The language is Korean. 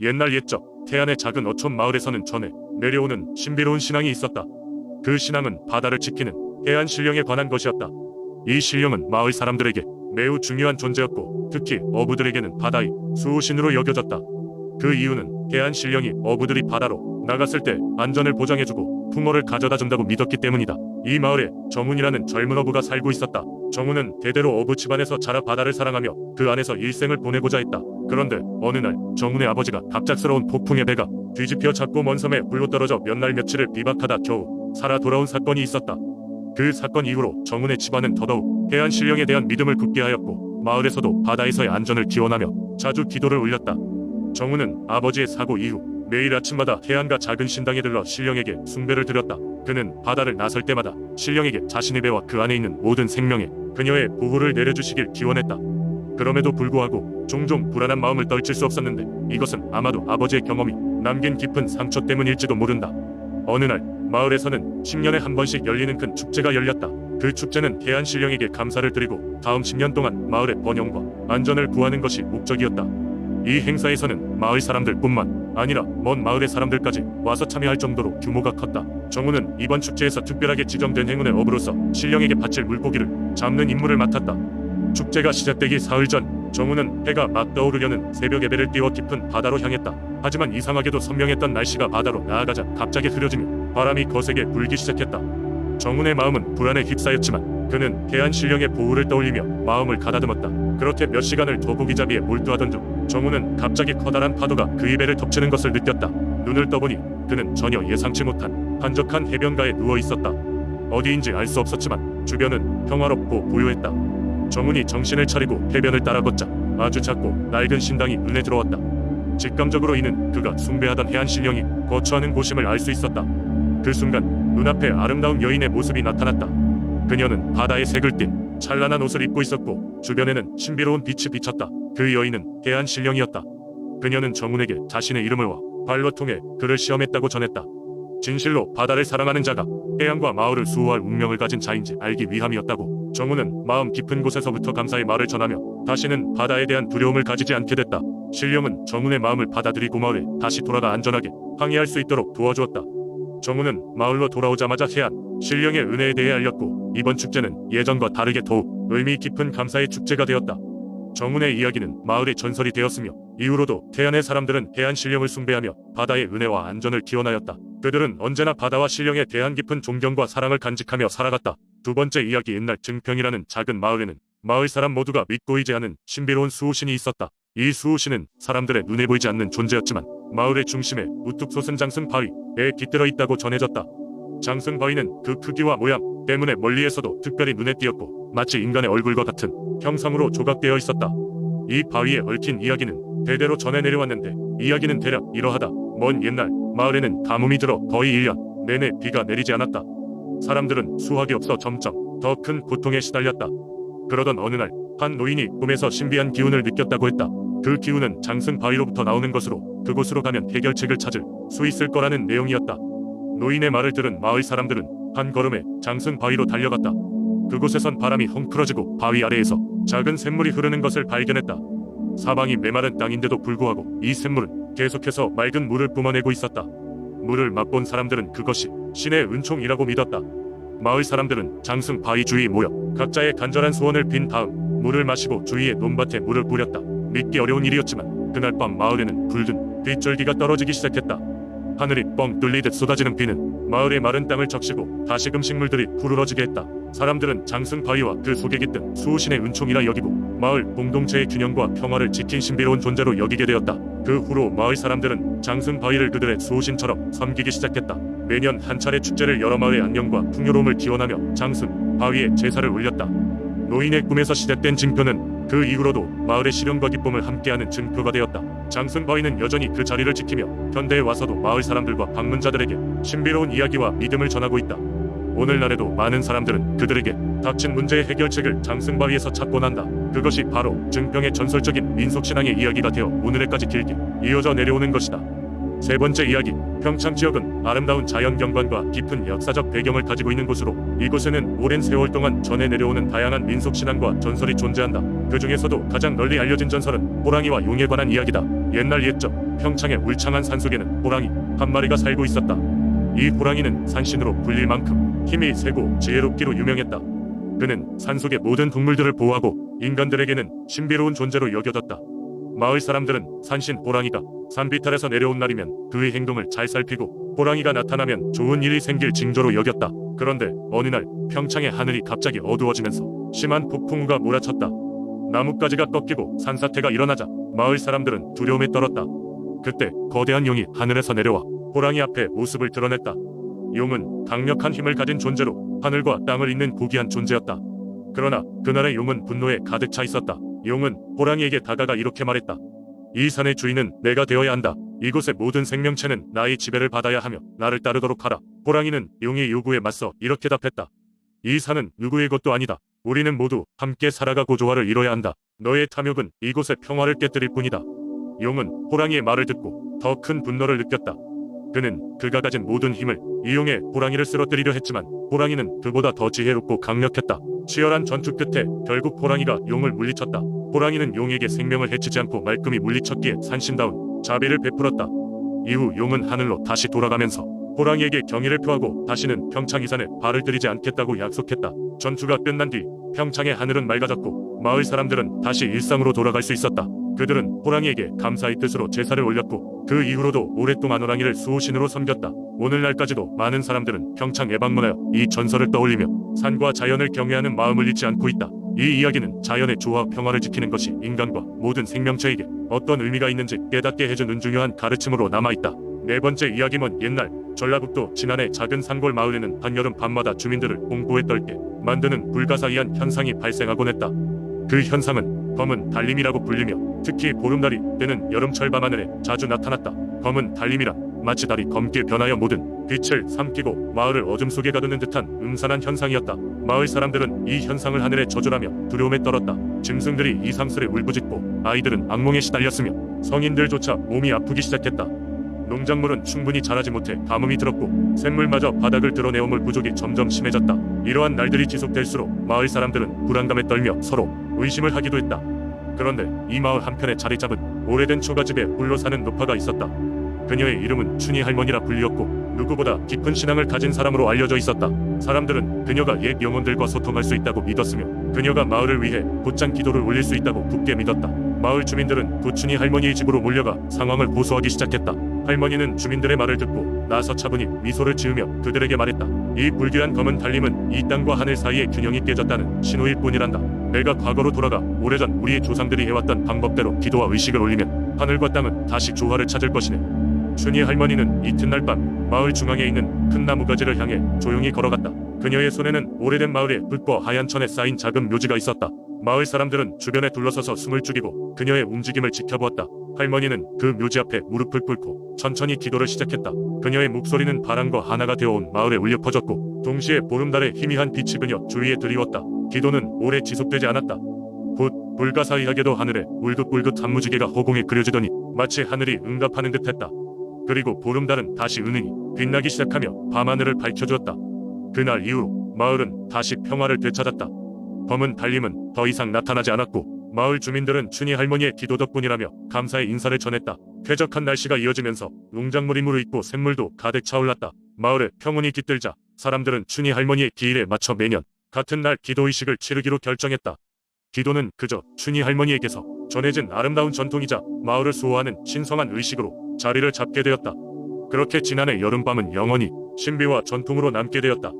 옛날 옛적 태안의 작은 어촌 마을에서는 전해 내려오는 신비로운 신앙이 있었다. 그 신앙은 바다를 지키는 해안 신령에 관한 것이었다. 이 신령은 마을 사람들에게 매우 중요한 존재였고 특히 어부들에게는 바다의 수호신으로 여겨졌다. 그 이유는 해안 신령이 어부들이 바다로 나갔을 때 안전을 보장해주고 풍어를 가져다 준다고 믿었기 때문이다. 이 마을에 정훈이라는 젊은 어부가 살고 있었다. 정훈은 대대로 어부 집안에서 자라 바다를 사랑하며 그 안에서 일생을 보내고자 했다. 그런데 어느 날 정훈의 아버지가 갑작스러운 폭풍의 배가 뒤집혀 작고 먼 섬에 굴러 떨어져 몇 날 며칠을 비박하다 겨우 살아 돌아온 사건이 있었다. 그 사건 이후로 정훈의 집안은 더더욱 해안 신령에 대한 믿음을 굳게 하였고 마을에서도 바다에서의 안전을 기원하며 자주 기도를 올렸다. 정훈은 아버지의 사고 이후 매일 아침마다 해안가 작은 신당에 들러 신령에게 숭배를 드렸다. 그는 바다를 나설 때마다 신령에게 자신의 배와 그 안에 있는 모든 생명에 그녀의 보호를 내려주시길 기원했다. 그럼에도 불구하고 종종 불안한 마음을 떨칠 수 없었는데 이것은 아마도 아버지의 경험이 남긴 깊은 상처 때문일지도 모른다. 어느 날 마을에서는 10년에 한 번씩 열리는 큰 축제가 열렸다. 그 축제는 해안 신령에게 감사를 드리고 다음 10년 동안 마을의 번영과 안전을 구하는 것이 목적이었다. 이 행사에서는 마을 사람들뿐만 아니라 먼 마을의 사람들까지 와서 참여할 정도로 규모가 컸다. 정우는 이번 축제에서 특별하게 지정된 행운의 업으로서 신령에게 바칠 물고기를 잡는 임무를 맡았다. 축제가 시작되기 사흘 전 정우는 해가 막 떠오르려는 새벽 예배를 띄워 깊은 바다로 향했다. 하지만 이상하게도 선명했던 날씨가 바다로 나아가자 갑자기 흐려지며 바람이 거세게 불기 시작했다. 정훈의 마음은 불안에 휩싸였지만 그는 해안 신령의 보호를 떠올리며 마음을 가다듬었다. 그렇게 몇 시간을 도고기잡이에 몰두하던 중 정훈은 갑자기 커다란 파도가 그의 배를 덮치는 것을 느꼈다. 눈을 떠보니 그는 전혀 예상치 못한 한적한 해변가에 누워 있었다. 어디인지 알 수 없었지만 주변은 평화롭고 고요했다. 정훈이 정신을 차리고 해변을 따라 걷자 아주 작고 낡은 신당이 눈에 들어왔다. 직감적으로 이는 그가 숭배하던 해안 신령이 거처하는 곳임을 알 수 있었다. 그 순간 눈앞에 아름다운 여인의 모습이 나타났다. 그녀는 바다의 색을 띤 찬란한 옷을 입고 있었고 주변에는 신비로운 빛이 비쳤다. 그 여인은 해안 신령이었다. 그녀는 정훈에게 자신의 이름을 와 발로 통해 그를 시험했다고 전했다. 진실로 바다를 사랑하는 자가 해안과 마을을 수호할 운명을 가진 자인지 알기 위함이었다고 정훈은 마음 깊은 곳에서부터 감사의 말을 전하며 다시는 바다에 대한 두려움을 가지지 않게 됐다. 신령은 정훈의 마음을 받아들이고 마을에 다시 돌아가 안전하게 항해할 수 있도록 도와주었다. 정훈은 마을로 돌아오자마자 해안 신령의 은혜에 대해 알렸고 이번 축제는 예전과 다르게 더욱 의미 깊은 감사의 축제가 되었다. 정훈의 이야기는 마을의 전설이 되었으며 이후로도 태안의 사람들은 해안 신령을 숭배하며 바다의 은혜와 안전을 기원하였다. 그들은 언제나 바다와 신령에 대한 깊은 존경과 사랑을 간직하며 살아갔다. 두 번째 이야기 옛날 증평이라는 작은 마을에는 마을 사람 모두가 믿고 의지하는 신비로운 수호신이 있었다. 이 수호신은 사람들의 눈에 보이지 않는 존재였지만 마을의 중심에 우뚝 솟은 장승 바위에 깃들어 있다고 전해졌다. 장승 바위는 그 크기와 모양 때문에 멀리에서도 특별히 눈에 띄었고 마치 인간의 얼굴과 같은 형상으로 조각되어 있었다. 이 바위에 얽힌 이야기는 대대로 전해 내려왔는데 이야기는 대략 이러하다. 먼 옛날 마을에는 가뭄이 들어 거의 1년 내내 비가 내리지 않았다. 사람들은 수확이 없어 점점 더 큰 고통에 시달렸다. 그러던 어느 날 한 노인이 꿈에서 신비한 기운을 느꼈다고 했다. 그 기운은 장승 바위로부터 나오는 것으로 그곳으로 가면 해결책을 찾을 수 있을 거라는 내용이었다. 노인의 말을 들은 마을 사람들은 한 걸음에 장승 바위로 달려갔다. 그곳에선 바람이 헝클어지고 바위 아래에서 작은 샘물이 흐르는 것을 발견했다. 사방이 메마른 땅인데도 불구하고 이 샘물은 계속해서 맑은 물을 뿜어내고 있었다. 물을 맛본 사람들은 그것이 신의 은총이라고 믿었다. 마을 사람들은 장승 바위 주위에 모여 각자의 간절한 소원을 빈 다음 물을 마시고 주위의 논밭에 물을 뿌렸다. 믿기 어려운 일이었지만 그날 밤 마을에는 붉은 빗줄기가 떨어지기 시작했다. 하늘이 뻥 뚫리듯 쏟아지는 비는 마을의 마른 땅을 적시고 다시금 식물들이 푸르러지게 했다. 사람들은 장승 바위와 그 속에 깃든 수호신의 은총이라 여기고 마을 공동체의 균형과 평화를 지킨 신비로운 존재로 여기게 되었다. 그 후로 마을 사람들은 장승 바위를 그들의 수호신처럼 섬기기 시작했다. 매년 한 차례 축제를 여러 마을의 안녕과 풍요로움을 기원하며 장승 바위에 제사를 올렸다. 노인의 꿈에서 시작된 증표는 그 이후로도 마을의 시련과 기쁨을 함께하는 증표가 되었다. 장승 바위는 여전히 그 자리를 지키며 현대에 와서도 마을 사람들과 방문자들에게 신비로운 이야기와 믿음을 전하고 있다. 오늘날에도 많은 사람들은 그들에게 닥친 문제의 해결책을 장승 바위에서 찾곤 한다. 그것이 바로 증평의 전설적인 민속신앙의 이야기가 되어 오늘에까지 길게 이어져 내려오는 것이다. 세 번째 이야기 평창 지역은 아름다운 자연 경관과 깊은 역사적 배경을 가지고 있는 곳으로 이곳에는 오랜 세월 동안 전해 내려오는 다양한 민속 신앙과 전설이 존재한다. 그 중에서도 가장 널리 알려진 전설은 호랑이와 용에 관한 이야기다. 옛날 옛적 평창의 울창한 산속에는 호랑이 한 마리가 살고 있었다. 이 호랑이는 산신으로 불릴 만큼 힘이 세고 지혜롭기로 유명했다. 그는 산속의 모든 동물들을 보호하고 인간들에게는 신비로운 존재로 여겨졌다. 마을 사람들은 산신 호랑이가 산비탈에서 내려온 날이면 그의 행동을 잘 살피고 호랑이가 나타나면 좋은 일이 생길 징조로 여겼다. 그런데 어느 날 평창의 하늘이 갑자기 어두워지면서 심한 폭풍우가 몰아쳤다. 나뭇가지가 꺾이고 산사태가 일어나자 마을 사람들은 두려움에 떨었다. 그때 거대한 용이 하늘에서 내려와 호랑이 앞에 모습을 드러냈다. 용은 강력한 힘을 가진 존재로 하늘과 땅을 잇는 고귀한 존재였다. 그러나 그날의 용은 분노에 가득 차 있었다. 용은 호랑이에게 다가가 이렇게 말했다. 이 산의 주인은 내가 되어야 한다. 이곳의 모든 생명체는 나의 지배를 받아야 하며 나를 따르도록 하라. 호랑이는 용의 요구에 맞서 이렇게 답했다. 이 산은 누구의 것도 아니다. 우리는 모두 함께 살아가고 조화를 이뤄야 한다. 너의 탐욕은 이곳의 평화를 깨뜨릴 뿐이다. 용은 호랑이의 말을 듣고 더 큰 분노를 느꼈다. 그는 그가 가진 모든 힘을 이용해 호랑이를 쓰러뜨리려 했지만 호랑이는 그보다 더 지혜롭고 강력했다. 치열한 전투 끝에 결국 호랑이가 용을 물리쳤다. 호랑이는 용에게 생명을 해치지 않고 말끔히 물리쳤기에 산신다운 자비를 베풀었다. 이후 용은 하늘로 다시 돌아가면서 호랑이에게 경의를 표하고 다시는 평창 이산에 발을 들이지 않겠다고 약속했다. 전투가 끝난 뒤 평창의 하늘은 맑아졌고 마을 사람들은 다시 일상으로 돌아갈 수 있었다. 그들은 호랑이에게 감사의 뜻으로 제사를 올렸고 그 이후로도 오랫동안 호랑이를 수호신으로 섬겼다. 오늘날까지도 많은 사람들은 평창에 방문하여 이 전설을 떠올리며 산과 자연을 경외하는 마음을 잃지 않고 있다. 이 이야기는 자연의 조화 평화를 지키는 것이 인간과 모든 생명체에게 어떤 의미가 있는지 깨닫게 해주는 중요한 가르침으로 남아있다. 네 번째 이야기는 옛날 전라북도 진안의 작은 산골 마을에는 한여름 밤마다 주민들을 공포에 떨게 만드는 불가사의한 현상이 발생하곤 했다. 그 현상은 검은 달림이라고 불리며 특히 보름달이 때는 여름철 밤하늘에 자주 나타났다. 검은 달림이란 마치 달이 검게 변하여 모든 빛을 삼키고 마을을 어둠 속에 가두는 듯한 음산한 현상이었다. 마을 사람들은 이 현상을 하늘에 저주하며 두려움에 떨었다. 짐승들이 이상스레 울부짖고 아이들은 악몽에 시달렸으며 성인들조차 몸이 아프기 시작했다. 농작물은 충분히 자라지 못해 가뭄이 들었고 샘물마저 바닥을 드러내어 물 부족이 점점 심해졌다. 이러한 날들이 지속될수록 마을 사람들은 불안감에 떨며 서로 의심을 하기도 했다. 그런데 이 마을 한편에 자리 잡은 오래된 초가집에 홀로 사는 노파가 있었다. 그녀의 이름은 춘희 할머니라 불리었고 누구보다 깊은 신앙을 가진 사람으로 알려져 있었다. 사람들은 그녀가 옛 영혼들과 소통할 수 있다고 믿었으며 그녀가 마을을 위해 곧장 기도를 올릴 수 있다고 굳게 믿었다. 마을 주민들은 도춘희 할머니의 집으로 몰려가 상황을 고소하기 시작했다. 할머니는 주민들의 말을 듣고 나서 차분히 미소를 지으며 그들에게 말했다. 이 불길한 검은 달림은 이 땅과 하늘 사이의 균형이 깨졌다는 신호일 뿐이란다. 내가 과거로 돌아가 오래전 우리의 조상들이 해왔던 방법대로 기도와 의식을 올리면 하늘과 땅은 다시 조화를 찾을 것이네. 춘희 할머니는 이튿날 밤 마을 중앙에 있는 큰 나무 가지를 향해 조용히 걸어갔다. 그녀의 손에는 오래된 마을의 붉고 하얀 천에 쌓인 작은 묘지가 있었다. 마을 사람들은 주변에 둘러서서 숨을 죽이고 그녀의 움직임을 지켜보았다. 할머니는 그 묘지 앞에 무릎을 꿇고 천천히 기도를 시작했다. 그녀의 목소리는 바람과 하나가 되어온 마을에 울려 퍼졌고 동시에 보름달의 희미한 빛이 그녀 주위에 드리웠다. 기도는 오래 지속되지 않았다. 곧 불가사의하게도 하늘에 울긋불긋한 무지개가 허공에 그려지더니 마치 하늘이 응답하는 듯했다. 그리고 보름달은 다시 은은히 빛나기 시작하며 밤하늘을 밝혀주었다. 그날 이후로 마을은 다시 평화를 되찾았다. 검은 달림은 더 이상 나타나지 않았고 마을 주민들은 춘희 할머니의 기도 덕분이라며 감사의 인사를 전했다. 쾌적한 날씨가 이어지면서 농작물이 무르익고 샘물도 가득 차올랐다. 마을에 평온이 깃들자 사람들은 춘희 할머니의 기일에 맞춰 매년 같은 날 기도의식을 치르기로 결정했다. 기도는 그저 춘희 할머니에게서 전해진 아름다운 전통이자 마을을 수호하는 신성한 의식으로 자리를 잡게 되었다. 그렇게 지난해 여름밤은 영원히 신비와 전통으로 남게 되었다.